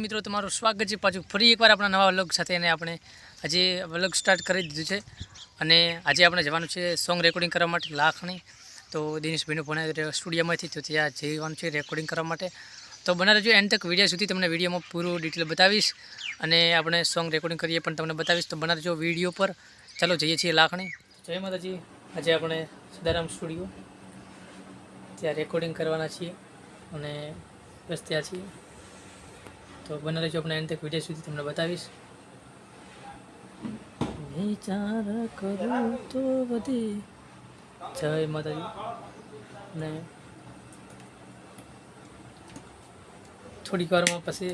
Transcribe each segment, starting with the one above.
મિત્રો, તમારું સ્વાગત છે પાછું ફરી એકવાર આપણા નવા વ્લોગ સાથે અને આપણે આજે વ્લોગ સ્ટાર્ટ કરી દીધું છે. અને આજે આપણે જવાનું છે સોંગ રેકોર્ડિંગ કરવા માટે લાખણી. તો દિનેશભાઈનો ફોન સ્ટુડિયોમાંથી તો ત્યાં જવાનું છે રેકોર્ડિંગ કરવા માટે. તો બના રહેજો એન્ડ તક વીડિયો સુધી તમને વિડીયોમાં પૂરું ડિટેલ બતાવીશ અને આપણે સોંગ રેકોર્ડિંગ કરીએ પણ તમને બતાવીશ. તો બના રહેજો વીડિયો પર. ચાલો, જઈએ છીએ લાખણી. જય માતાજી. આજે આપણે સદારામ સ્ટુડિયો. ત્યાં રેકોર્ડિંગ કરવાના છીએ અને બસ ત્યાં છીએ. તો બને રહેજો આપણે એન્ડ તક વીડિયો સુધી તમને બતાવીશ. વિચાર કરું તો બધી જય માતાજી. અને થોડીક વારમાં પછી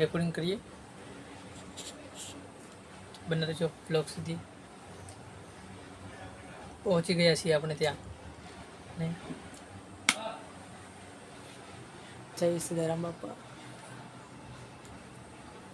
રેકોર્ડિંગ કરીએ. બને રહેજો બ્લોગ સુધી. પહોંચી ગયા છીએ આપણે ત્યાં. ને જય સીતારામ બાપા.